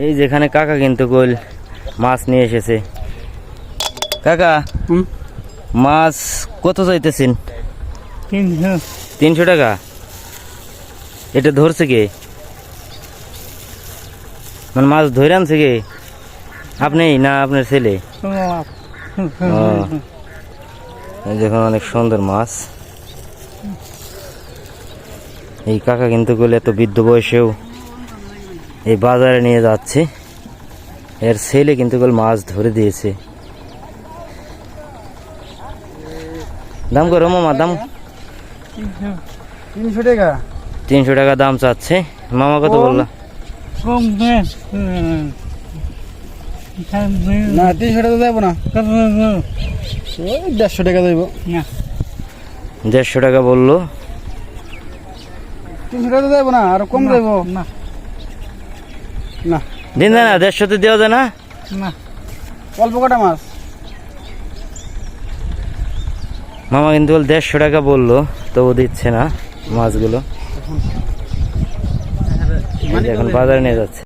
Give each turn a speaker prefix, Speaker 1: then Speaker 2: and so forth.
Speaker 1: এই যেখানে কাকা কিন্তু গোল মাছ নিয়ে এসেছে। কাকা মাছ কত চাইতেছেন?
Speaker 2: তিনশো
Speaker 1: তিনশো টাকা? এটা ধরছে কে? মানে মাছ ধরে আনছে কে? আপনি না আপনার ছেলে। দেখুন অনেক সুন্দর মাছ। এই কাকা কিন্তু গেলে এত বৃদ্ধ বয়সেও এই বাজারে নিয়ে যাচ্ছে। এর ছেলে কিন্তু মাছ ধরে দিয়েছে। দাম করো মামা? দাম?
Speaker 2: তিনশো টাকা।
Speaker 1: তিনশো টাকা দাম চাচ্ছে। মামা কত
Speaker 2: কম।
Speaker 1: বললা?
Speaker 2: না তিনশো টাকা দেবো না। ওই দেড়শো টাকা দেবো।
Speaker 1: দেড়শো টাকা বলল।
Speaker 2: তিনশো টাকা দেবো না আর কম দেবো। না। না।
Speaker 1: দিন না দেড়শোতে দেওয়া যায় না?
Speaker 2: না। অল্প কটা মাছ।
Speaker 1: মামা কিন্তু বল দেড়শো টাকা বলল তবু দিচ্ছে না মাছগুলো। এখন। বাজারে নিয়ে যাচ্ছে।